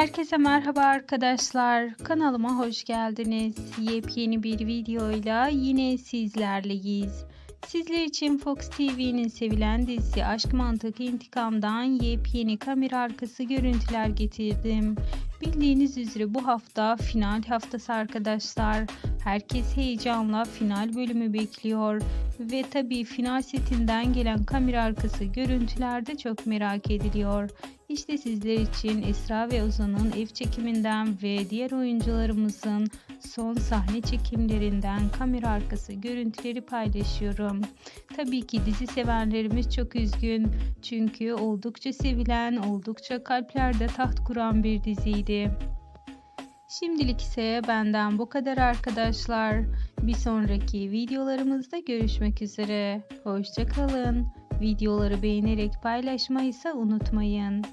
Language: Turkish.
Herkese merhaba arkadaşlar. Kanalıma hoş geldiniz. Yepyeni bir videoyla yine sizlerleyiz. Sizler için Fox TV'nin sevilen dizisi Aşk Mantık İntikam'dan yepyeni kamera arkası görüntüler getirdim. Bildiğiniz üzere bu hafta final haftası arkadaşlar. Herkes heyecanla final bölümü bekliyor. Ve tabii final setinden gelen kamera arkası görüntüler de çok merak ediliyor. İşte sizler için Esra ve Ozan'ın ev çekiminden ve diğer oyuncularımızın son sahne çekimlerinden kamera arkası görüntüleri paylaşıyorum. Tabii ki dizi sevenlerimiz çok üzgün çünkü oldukça sevilen, oldukça kalplerde taht kuran bir diziydi. Şimdilik ise benden bu kadar arkadaşlar. Bir sonraki videolarımızda görüşmek üzere. Hoşçakalın. Videoları beğenerek paylaşmayı ise unutmayın.